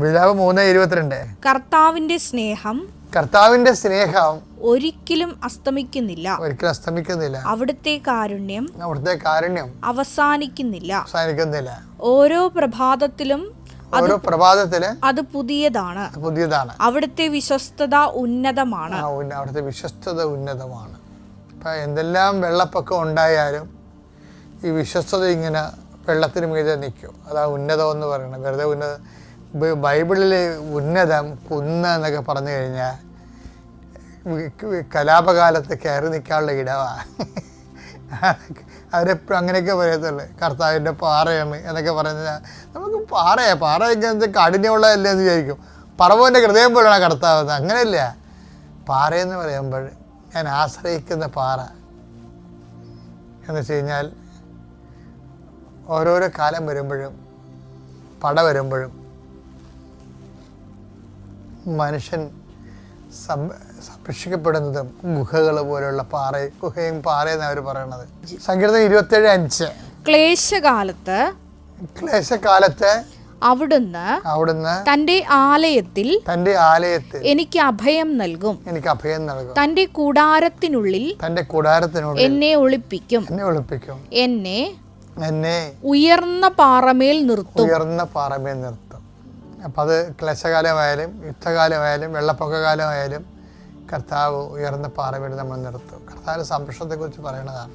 പിതാവ് മൂന്ന് ഇരുപത്തിരണ്ട്. കർത്താവിന്റെ സ്നേഹം കർത്താവിന്റെ സ്നേഹം ഒരിക്കലും അസ്തമിക്കുന്നില്ല. ഒരിക്കലും അസ്തമിക്കുന്നില്ല. അവിടുത്തെ കാരുണ്യം അവിടുത്തെ കാരുണ്യം അവസാനിക്കുന്നില്ല. അവസാനിക്കുന്നില്ല. ഓരോ പ്രഭാതത്തിലും ഓരോ പ്രഭാതത്തിൽ അത് പുതിയതാണ്. പുതിയതാണ്. അവിടുത്തെ വിശ്വസ്തത ഉന്നതമാണ്. അവിടുത്തെ വിശ്വസ്തത ഉന്നതമാണ്. ഇപ്പം എന്തെല്ലാം വെള്ളപ്പൊക്കം ഉണ്ടായാലും ഈ വിശ്വസ്തത ഇങ്ങനെ വെള്ളത്തിന് മീതെ നിൽക്കും. അതാ ഉന്നതം എന്ന് പറയുന്നത്. വെറുതെ ഉന്നത ബൈബിളിൽ ഉന്നതം കുന്ന് എന്നൊക്കെ പറഞ്ഞു കഴിഞ്ഞാൽ കലാപകാലത്ത് കയറി നിൽക്കാനുള്ള ഇടവാണ് അവരെപ്പോഴും അങ്ങനെയൊക്കെ പറയത്തുള്ളൂ. കർത്താവിന്റെ പാറയാണ് എന്നൊക്കെ പറയുന്നത്. നമുക്ക് പാറയാ. പാറയൊക്കെ കാഠിന്യമുള്ളതല്ലേ എന്ന് വിചാരിക്കും. പറവന്റെ ഹൃദയം പോലെയാണ് കർത്താവ് അങ്ങനെയല്ല. പാറയെന്ന് പറയുമ്പോൾ ഞാൻ ആശ്രയിക്കുന്ന പാറ എന്ന് വെച്ച് കഴിഞ്ഞാൽ ഓരോരോ കാലം വരുമ്പോഴും പട വരുമ്പോഴും മനുഷ്യൻ സംരക്ഷിക്കപ്പെടുന്നതും ഗുഹകൾ പോലെയുള്ള പാറ ഗുഹയും പാറയെന്ന് അവർ പറയണത്. സങ്കീർത്തനം ഇരുപത്തേഴ് അഞ്ച്. ക്ലേശകാലത്ത് ക്ലേശകാലത്ത് അവിടുന്ന് അവിടുന്ന് തന്റെ ആലയത്തിൽ തന്റെ ആലയത്തിൽ എനിക്ക് അഭയം നൽകും. എനിക്ക് അഭയം നൽകും. തന്റെ കൂടാരത്തിനുള്ളിൽ തന്റെ കൂടാരത്തിനുള്ളിൽ എന്നെ ഒളിപ്പിക്കും. എന്നെ ഒളിപ്പിക്കും. എന്നെ എന്നെ ഉയർന്ന പാറമേൽ നിർത്തും. ഉയർന്ന പാറമേൽ നിർത്തും. അപ്പം അത് ക്ലേശകാലമായാലും യുദ്ധകാലമായാലും വെള്ളപ്പൊക്ക കാലമായാലും കർത്താവ് ഉയർന്ന പാറ പാറമേൽ നമ്മൾ നിർത്തും. കർത്താവിന്റെ സംരക്ഷണത്തെക്കുറിച്ച് പറയണതാണ്